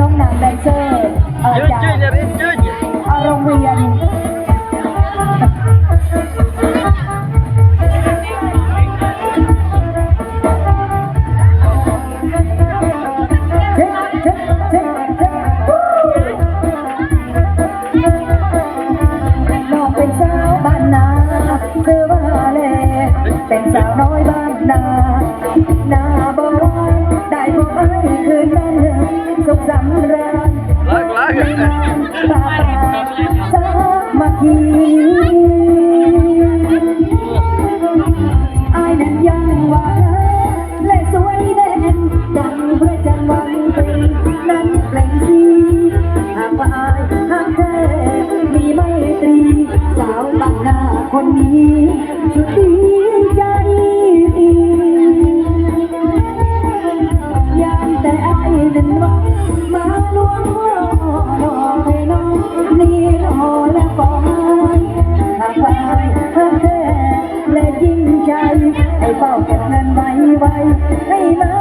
น้องนางแดนเซอร์เอ่อ ยืด จาก ยืดอย่ารีบยืด เอ่อโรงเรียน เช็คเช็คเช็คเช็คน้องเป็นสาวบ้านนาเสื้อว่าเล่เป็นสาวน้อยบ้านนา นา สุขสำราญล้างล้างในงานป่าป่าสามัคคีอายนั้นยังหวานและสวยแน่นดังพระจันทร์วันเพ็ญนั้นเปล่งสีหากว่าอายหากแท้มีไม่ตรีสาวบ้านหน้าคนนี้สุด ให้เฝ้าเก็บเงินไว้ไว้ให้มา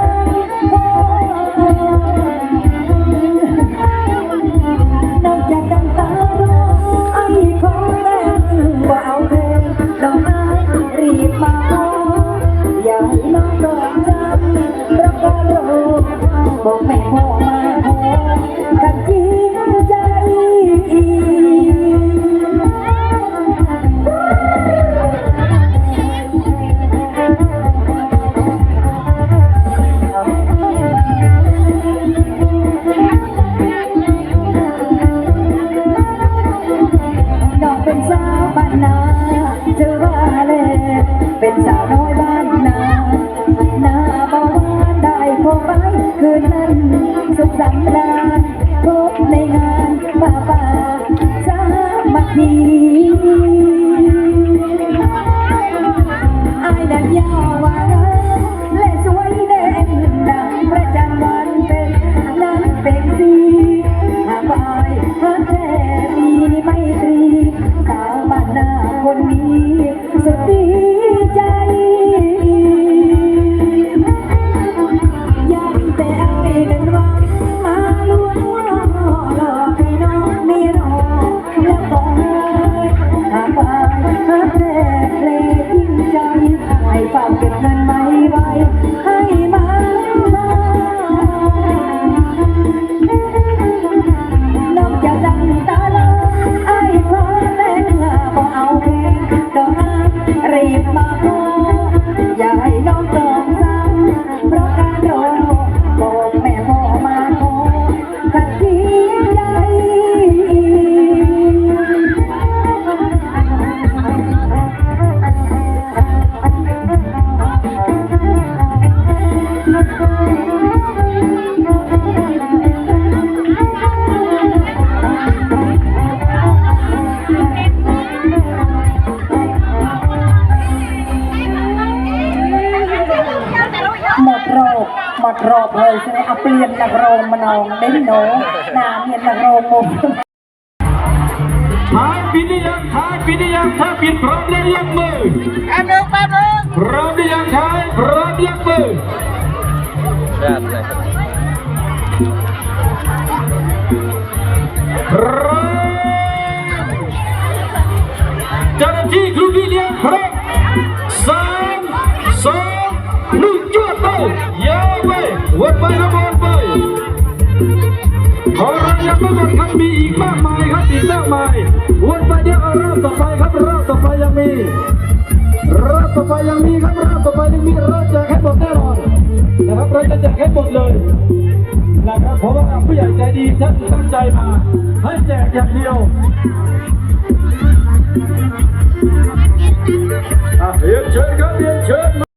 เป็นสาวน้อยบ้านนาหน้าบาวานได้พบไปคืนนั้นสุขสันต์นานพบในงานป่าป่าสามัคคีอายนั้นยาววา ออย่าให้น้องต้องซ้ำเพราะการโดนบอกแม่พ่อมาขอขัดทีใจห ดโรคเลยใช่ไหมเอาเปลี่ยนนักโรงมานองเด้นโนนาเมียนนักโรงมุมท้ายปิดหรือยังท้ายปิดหรือยังถ้ายปิดพร้อมแล้วยกมือแป๊บนึงแป๊บนึงพร้อมหรือยังท้ายพร้อมยกมือแบบไหนพร้อมเจ้าหน้าที่ครูพี่เลี้ยงพร้อมสามสอง วนไปครับวนไปขอรับยังไม่หมดครับมีอีกมากมายครับอีกมากมายวนไปเดี๋ยวเอารอบต่อไปครับรอบต่อไปยังมีรอบต่อไปยังมีครับรอบต่อไปยังมีเราแจกให้หมดแน่นอนนะครับเราจะแจกให้หมดเลยนะครับเพราะว่าผู้ใหญ่ใจดีท่านตั้งใจมา ให้แจกอย่างเดียวอะเรียนเชิญครับเรียนเชิญ